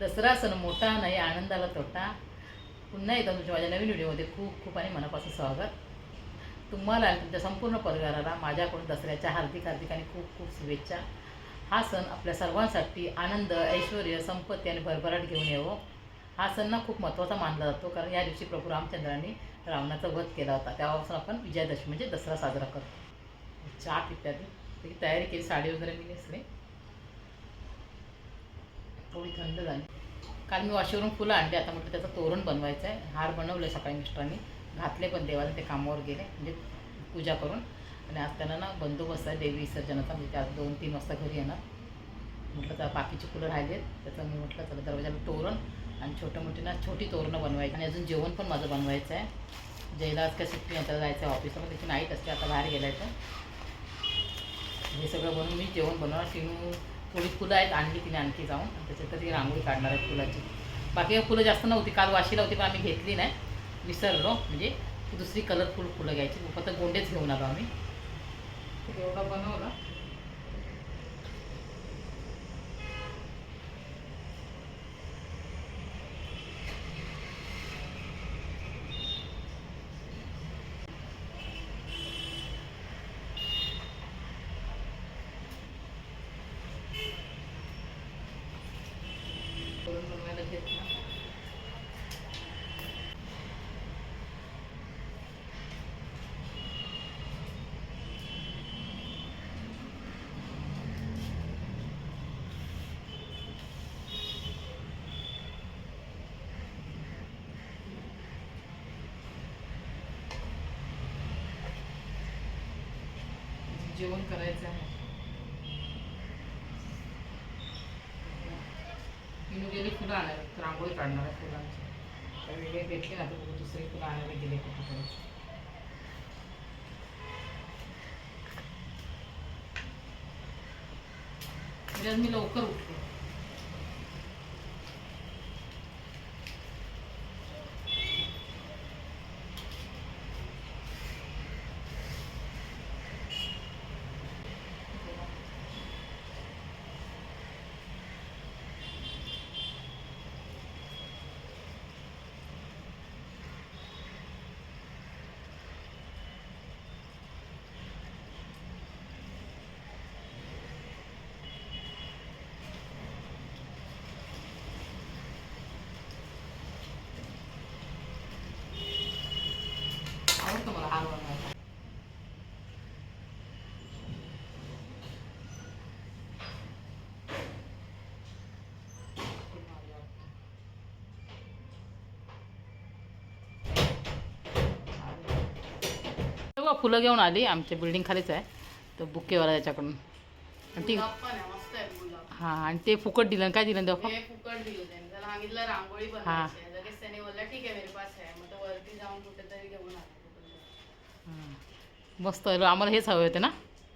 दसरा सण मोठा नाही आनंदाला तोटा. पुन्हा एकदा तुमच्या माझ्या नवीन व्हिडिओमध्ये खूप खूप आणि मनापासून स्वागत. तुम्हाला आणि तुमच्या संपूर्ण परिवाराला माझ्याकडून दसऱ्याच्या हार्दिक हार्दिक आणि खूप खूप शुभेच्छा. हा सण आपल्या सर्वांसाठी आनंद ऐश्वर संपत्ती आणि भरभराट घेऊन येवो. हा सण ना खूप महत्त्वाचा मानला जातो कारण या दिवशी प्रभू रामचंद्रांनी रावणाचा वध केला होता. तेव्हापासून आपण विजयादशमी म्हणजे दसरा साजरा करतो. चहा इत्यादी तयारी केली साडी वगैरे मी नेसले. थोडी थंड झाली. काल मी वाशीवरून फुलं आणली आता म्हटलं त्याचं तोरण बनवायचं आहे. हार बनवलं सकाळी मिस्टरांनी. घातले पण देवाला ते कामावर गेले म्हणजे पूजा करून. आणि आज त्यांना ना बंदोबस्त आहे देवी विसर्जनाचा म्हणजे त्यात दोन तीन वाजता घरी येणार. म्हटलं तर बाकीची फुलं राहिलेत. त्याचं मी म्हटलं चला दरवाजाला तोरण आणि छोटं मोठी ना छोटी तोरणं बनवायची. आणि अजून जेवण पण माझं बनवायचं आहे. जयला आज काय सुट्टी आता जायचं आहे ऑफिसला त्याची नाईट असते आता बाहेर गेलायचं तर हे सगळं बनवून मी जेवण बनवणार तिनू थोडी फुलं आहेत आणली तिने आणखी जाऊन. त्याच्यात ती रांगोळी काढणार आहे फुलाची. बाकी फुलं जास्त नव्हती काल वाशीला होती पण आम्ही घेतली नाही. विसरलो म्हणजे दुसरी कलरफुल फुलं घ्यायची. फक्त गोंडेच घेऊन आलो आम्ही. तर एवढं बनवलं तोरण बनवायला घेतलं जेवण करायचं आहे. मी गेली फुलं आणायला. रांगोळी काढणार आहे फुलांची तर वेगळे भेटले ना तर दुसरे फुलं आणायला गेले कुठे मी लवकर उठले तेव्हा फुलं घेऊन आली. आमच्या बिल्डिंग खालीच आहे. तर बुकेवाला त्याच्याकडून गुलाब हां आणि ते फुकट दिलं. काय दिलं हे फुकट दिलं सांगितलं रांगोळी बनवायची आहे. लगेच त्याने बोलला ठीक आहे मेरे पास आहे. मग तो वरती जाऊन कुठेतरी घेऊन आला. मस्त आहे. आम्हाला हेच हवे होते ना?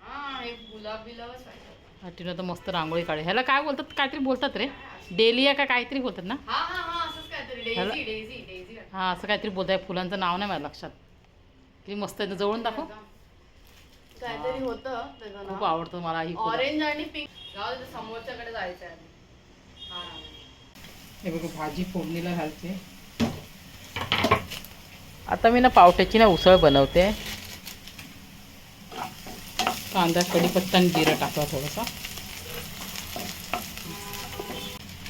हा गुलाब बिलाबच पाहिजे तिनं तर मस्त रांगोळी काढे ह्याला काय बोलतात? काहीतरी बोलतात रे. डेलिया का काहीतरी बोलतात ना? हा हा हा असंच काहीतरी. ह्याला- डेझी डेझी डेझी वाटतं. हां असं काहीतरी बोलत आहे फुलांचं नाव नाही माझ्या लक्षात. किती मस्त आहे जवळून दाखव. काहीतरी होतं त्याचं खूप नाव आवडतं मला ही फुलं ऑरेंज आणि पिंक जाऊ दे, समोरच्याकडे जायचं आहे हा ना. हे बघ भाजी फोडणीला घालते. आता मी ना पावट्याची ना उसळ बनवते. कांदा कढीपत्ता आणि जिरं टाकला थोडासा.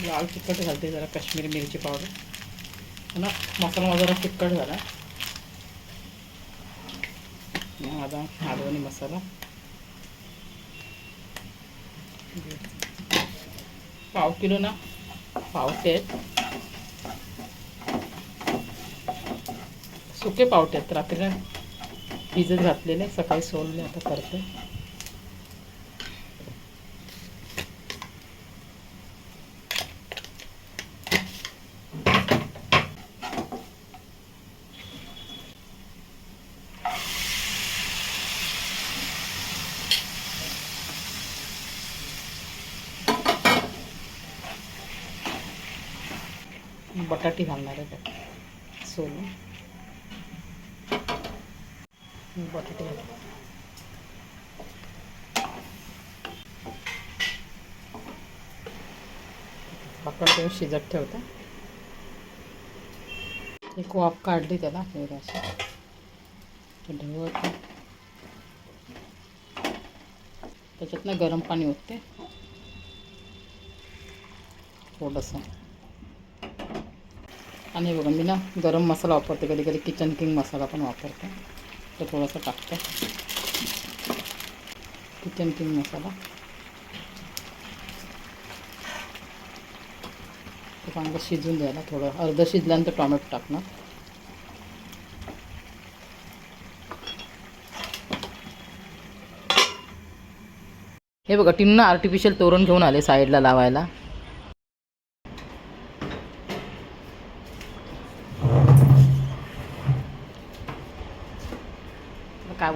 लाल तिखट घालते जरा काश्मीरी मिरची पावडर. ना मसाला माझा जरा तिखट झाला. माझा मालवणी मसाला. पाव किलो ना पावटे आहेत सुके पावटे आहेत रात्रीला भिजत घातलेले सकाळी सोलले आता करते. बटाटे घालणार आहे सोलून बटाटे घाल. झाकण ठेवून शिजत ठेवता. एक वाफ काढली त्याला थोडंसं ते त्याच्यातनं गरम पाणी ओतते. थोडंसं. आणि बघा मी ना गरम मसाला वापरते कधी कधी किचन किंग मसाला पण वापरते. तो थोडासा टाकते. Kitchen king masala. ते चांगलं शिजून द्यायला थोडं. अर्ध शिजल्यानंतर टॉमॅटो टाकणार. हे बघा टिन्न आर्टिफिशियल तोरण घेऊन आले साईडला लावायला.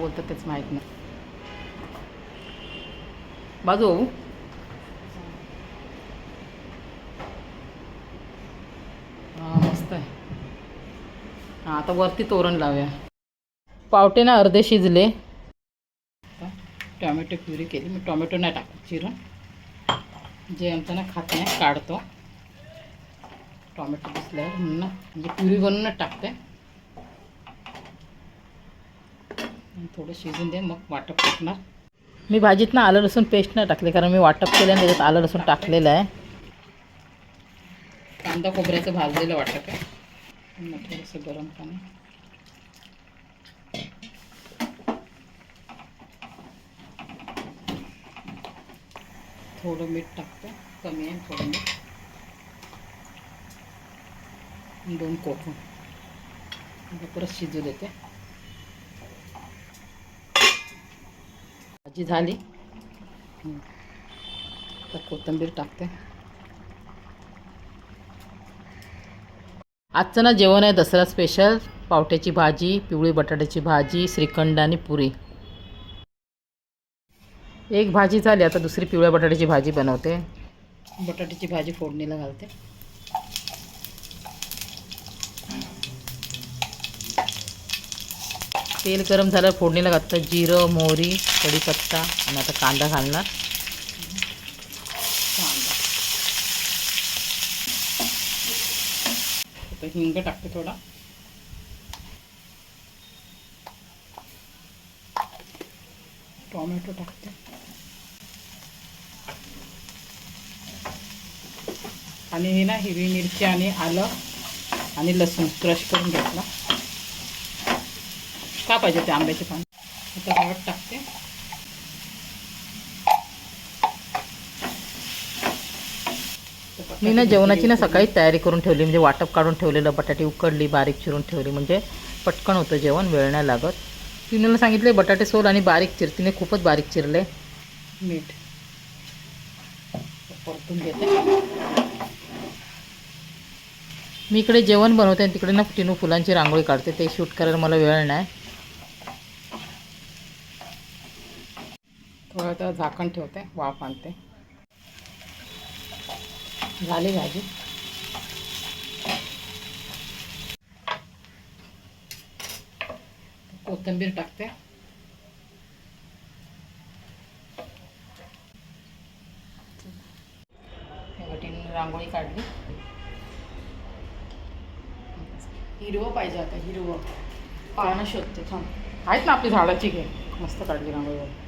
बोलतात तेच माहीत नाही. बाजू भाऊ हां मस्त आहे. हां आता वरती तोरण लावूया. पावटे ना अर्धे शिजले. टॉमॅटो प्युरी केली. मी टॉमॅटो नाही टाकत चिरून जे आमचं ना खात नाही काढतो. टॉमॅटो दिसल्यावर म्हणून म्हणजे प्युरी बनवूनच टाकते आणि थोडं शिजून दे मग वाटप टाकणार मी भाजीत ना आलं लसूण पेस्ट नाही टाकले कारण मी वाटप केलं आणि त्याच्यात आलं लसूण टाकलेलं आहे. कांदा खोबऱ्याचं भाजलेलं वाटप आहे. थोडंसं गरम पाणी. थोडं मीठ टाकते कमी आहे थोडं मीठ. दोन कोकम आता परत शिजू देते. भाजी झाली. आता कोथिंबीर टाकते. आजचं ना जेवण आहे दसरा स्पेशल पावट्याची भाजी पिवळी बटाट्याची भाजी श्रीखंड आणि पुरी. एक भाजी झाली आता दुसरी पिवळ्या बटाट्याची भाजी बनवते. बटाट्याची भाजी फोडणीला घालते. तेल गरम झालं फोडणीला घातलं जिरं मोहरी कढीपत्ता आणि आता कांदा घालणार. कांदा. हिंग टाकते थोडा. टोमॅटो टाकते. आणि हे ना हिरवी मिरची आणि आलं आणि लसूण क्रश करून घेतला. का पाहिजे ते आंब्याचे पान? आता हळद टाकते. मी ना जेवणाची ना सकाळी तयारी करून ठेवली म्हणजे वाटप काढून ठेवलेलं बटाटे उकडली बारीक चिरून ठेवली म्हणजे पटकन होतं जेवण वेळ नाही लागत. तिनं सांगितले बटाटे सोल आणि बारीक चिर. तिने खूपच बारीक चिरले. मीठ. परतून घेते. मी इकडे जेवण बनवते आणि तिकडे ना टिनू फुलांची रांगोळी काढते. ते शूट करायला मला वेळ नाही. तर झाकण ठेवते वाफ आणते. झाली भाजी. कोथिंबीर टाकते. रांगोळी काढली. हिरवं पाहिजे आता हिरवं. पानं शोधते थांब. आहेत ना आपली झाडाची घे. मस्त काढली रांगोळी.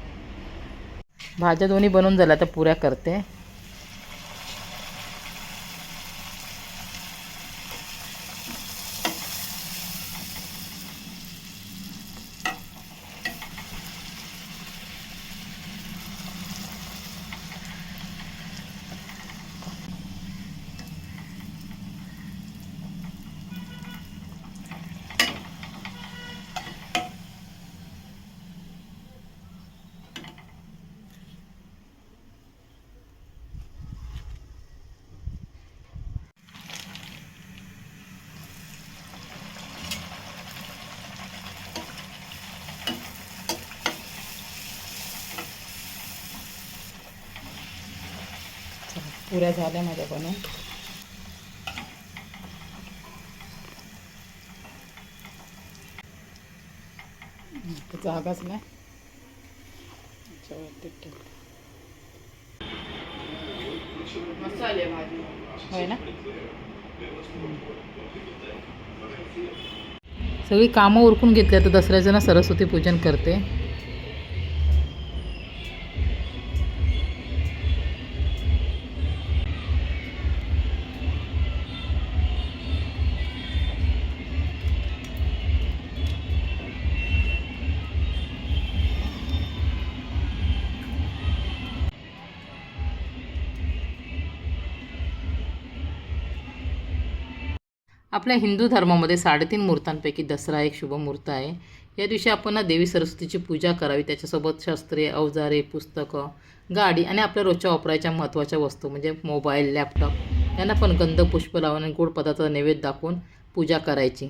भाज्या दोन्ही बनवून झाल्या आता पुऱ्या करते. पुऱ्या झाल्या माझ्या बनवून हं, जागाच नाही. भाजी होय ना? सगळी कामं उरकून घेतली आता दसऱ्याचं ना सरस्वती पूजन करते. आपल्या हिंदू धर्मामध्ये साडेतीन मूर्तांपैकी दसरा एक शुभ मूर्त आहे. या दिवशी आपण देवी सरस्वतीची पूजा करावी. त्याच्यासोबत शस्त्रे अवजारे पुस्तकं गाडी आणि आपल्या रोजच्या वापरायच्या महत्त्वाच्या वस्तू म्हणजे मोबाईल लॅपटॉप यांना पण गंध पुष्प लावून आणि गोड पदार्थ नैवेद्य दाखवून पूजा करायची.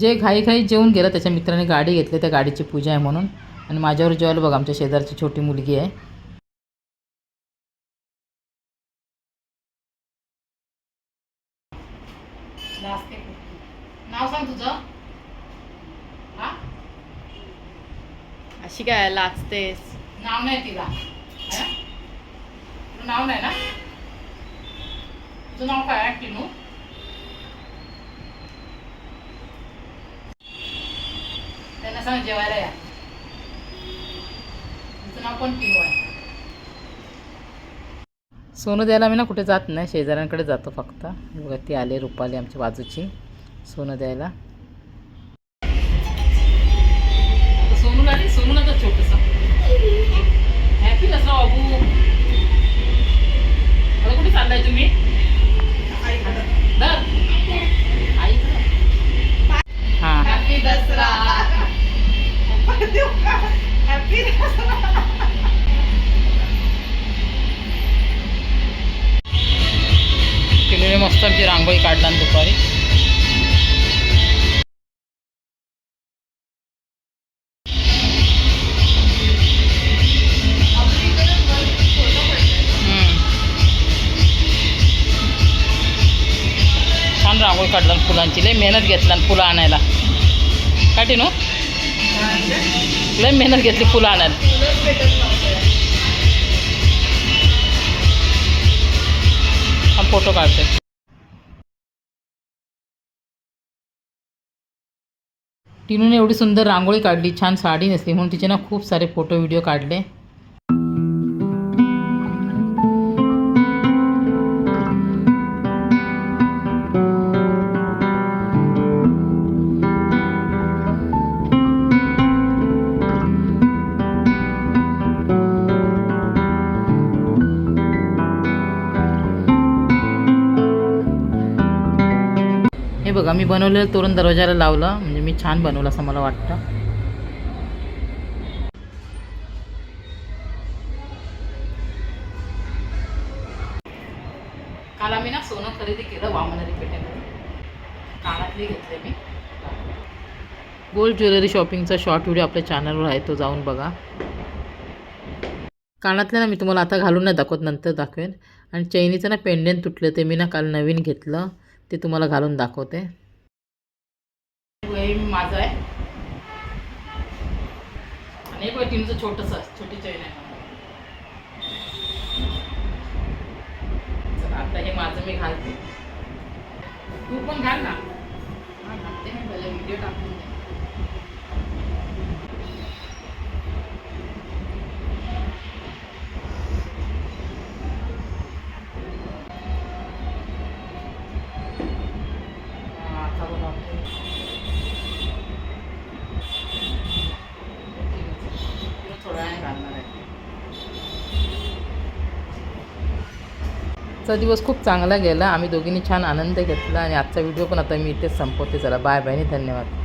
जे घाई घाई जेवून गेलं त्याच्या मित्राने गाडी घेतली. त्या गाडीची पूजा आहे म्हणून. आणि माझ्यावर जेवायला बघा आमच्या शेजारची छोटी मुलगी आहे. नाव सांग तुझं. हा? अशी काय लाचतेस नाव नाही तिला. है? नाव नाही ना? तुझं नाव काय टिनू? त्यांना सांग जेवायला या. नाव पण आहे सोनं द्यायला मी ना कुठे जात नाही शेजाऱ्यांकडे जातो फक्त. बघा ती आले रुपाली आमच्या बाजूची. सोनं द्यायला. सोनू आली? सोनू नका छोटस. हॅपी बाबू. आता कुठे चाललाय तुम्ही. हा. हॅपी दसरा. तिने मस्त आमची रांगोळी काढला दुपारी. छान रांगोळी काढला फुलांची. लय मेहनत घेतला फुलं आणायला. काय टिनू? लय मेहनत घेतली फुलं आणायला. हा फोटो काढते. टिनूने एवढी सुंदर रांगोळी काढली छान साडी नेसली म्हणून तिचे ना खूप सारे फोटो व्हिडिओ काढले. हे बघा मी बनवलेलं तोरण दरवाजाला लावलं. म्हणजे मी छान बनवलं असं मला वाटतं. काल आम्ही ना सोनं खरेदी केलं वामनारी पेठेमध्ये. कानातले घेतले मी. गोल्ड ज्वेलरी शॉपिंगचा शॉर्ट व्हिडिओ आपल्या चॅनलवर आहे तो जाऊन बघा. कानातले ना मी तुम्हाला आता घालून नाही दाखवत नंतर दाखवेन. आणि चैनीचं ना पेंडेंट तुटलं ते मी ना काल नवीन घेतलं. ते तुम्हाला घालून दाखवते. हे माझं आहे. आणि हे बघ टीमचं छोटंसं छोटी चैन आहे. चला आता हे माझं मी घालते. तू पण घाल ना. घालते मी पहिले व्हिडिओ टाकून दे. हा, आता बनवते. थोड्या वेळाने घालणार आहे आजचा दिवस खूप चांगला गेला. आम्ही दोघींनी छान आनंद घेतला आणि आजचा व्हिडिओ पण आता मी इथेच संपवते. चला बाय बाय धन्यवाद.